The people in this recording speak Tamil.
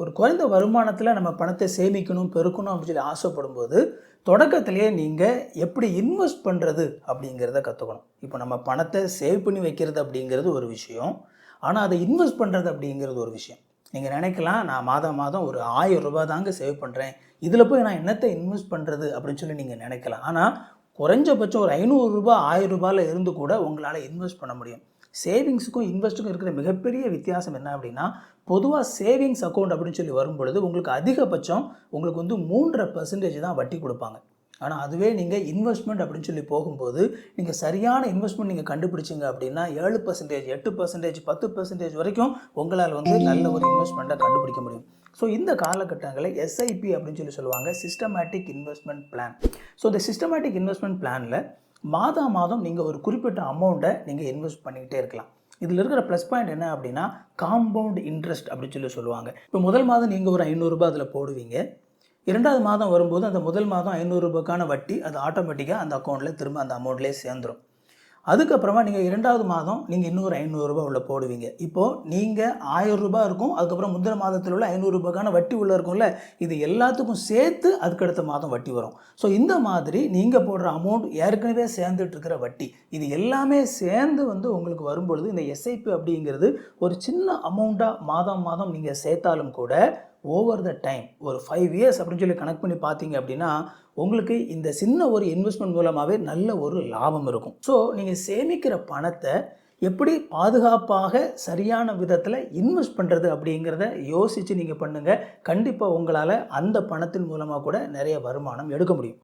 ஒரு குறைந்த வருமானத்தில் நம்ம பணத்தை சேமிக்கணும் பெருக்கணும் அப்படின்னு சொல்லி ஆசைப்படும்போது தொடக்கத்திலேயே நீங்கள் எப்படி இன்வெஸ்ட் பண்ணுறது அப்படிங்கிறத கற்றுக்கணும் இப்போ நம்ம பணத்தை சேவ் பண்ணி வைக்கிறது அப்படிங்கிறது ஒரு விஷயம். ஆனால் அதை இன்வெஸ்ட் பண்ணுறது அப்படிங்கிறது ஒரு விஷயம். நீங்கள் நினைக்கலாம் நான் மாதம் மாதம் ஒரு ஆயிரம் ரூபாய் தாங்க சேவ் பண்ணுறேன் இதில் போய் நான் என்னத்தை இன்வெஸ்ட் பண்ணுறது அப்படின்னு சொல்லி நீங்கள் நினைக்கலாம். ஆனால் குறைஞ்சபட்சம் ஒரு ஐநூறுரூபா ஆயிரம் ரூபாயில் இருந்து கூட உங்களால் இன்வெஸ்ட் பண்ண முடியும். சேவிங்ஸுக்கும் இன்வெஸ்ட்டுக்கும் இருக்கிற மிகப்பெரிய வித்தியாசம் என்ன அப்படின்னா பொதுவாக சேவிங்ஸ் அக்கௌண்ட் அப்படின்னு சொல்லி வரும்பொழுது உங்களுக்கு அதிகபட்சம் உங்களுக்கு வந்து மூன்றரை பர்சன்டேஜ் தான் வட்டி கொடுப்பாங்க. ஆனால் அதுவே நீங்கள் இன்வெஸ்ட்மெண்ட் அப்படின்னு சொல்லி போகும்போது நீங்கள் சரியான இன்வெஸ்ட்மெண்ட் நீங்கள் கண்டுபிடிச்சிங்க அப்படின்னா ஏழு பர்சன்டேஜ் எட்டு பர்சன்டேஜ் பத்து பர்சன்டேஜ் வரைக்கும் உங்களால் வந்து நல்ல ஒரு இன்வெஸ்ட்மெண்ட்டை கண்டுபிடிக்க முடியும். ஸோ இந்த காலகட்டங்களில் எஸ்ஐபி அப்படின்னு சொல்லி சொல்லுவாங்க சிஸ்டமேட்டிக் இன்வெஸ்ட்மெண்ட் பிளான் ஸோ இந்த சிஸ்டமேட்டிக் இன்வெஸ்ட்மெண்ட் பிளானில் மாதா மாதம் நீங்கள் ஒரு குறிப்பிட்ட அமௌண்ட்டை நீங்கள் இன்வெஸ்ட் பண்ணிக்கிட்டே இருக்கலாம். இதில் இருக்கிற ப்ளஸ் பாயிண்ட் என்ன அப்படின்னா காம்பவுண்ட் இன்ட்ரெஸ்ட் அப்படின்னு சொல்லி சொல்லுவாங்க. இப்போ முதல் மாதம் நீங்கள் ஒரு ஐநூறுரூபா அதில் போடுவீங்க. இரண்டாவது மாதம் வரும்போது அந்த முதல் மாதம் ஐநூறுரூபாக்கான வட்டி அது ஆட்டோமேட்டிக்காக அந்த அக்கௌண்ட்டில் திரும்ப அந்த அமௌண்ட்லேயே சேர்ந்துடும் அதுக்கப்புறமா நீங்கள் இரண்டாவது மாதம் நீங்கள் இன்னொரு ஐநூறுரூபா உள்ள போடுவீங்க. இப்போது நீங்கள் ஆயிரம் ரூபாய் இருக்கும் அதுக்கப்புறம் முந்தின மாதத்தில் உள்ள ஐநூறுரூபாக்கான வட்டி உள்ளே இருக்கும்ல இது எல்லாத்துக்கும் சேர்த்து அதுக்கடுத்த மாதம் வட்டி வரும். ஸோ இந்த மாதிரி நீங்கள் போடுற அமௌண்ட் ஏற்கனவே சேர்ந்துட்டு இருக்கிற வட்டி இது எல்லாமே சேர்ந்து வந்து உங்களுக்கு வரும்பொழுது இந்த எஸ்ஐபி அப்படிங்கிறது ஒரு சின்ன அமௌண்ட்டாக மாதம் மாதம் நீங்கள் சேர்த்தாலும் கூட ஓவர் த டைம் ஒரு ஃபைவ் இயர்ஸ் அப்படின்னு சொல்லி கனெக்ட் பண்ணி பார்த்தீங்க அப்படின்னா உங்களுக்கு இந்த சின்ன ஒரு இன்வெஸ்ட்மெண்ட் மூலமாகவே நல்ல ஒரு லாபம் இருக்கும். ஸோ நீங்கள் சேமிக்கிற பணத்தை எப்படி பாதுகாப்பாக சரியான விதத்தில் இன்வெஸ்ட் பண்ணுறது அப்படிங்கிறத யோசித்து நீங்கள் பண்ணுங்கள் கண்டிப்பாக உங்களால் அந்த பணத்தின் மூலமாக கூட நிறைய வருமானம் எடுக்க முடியும்.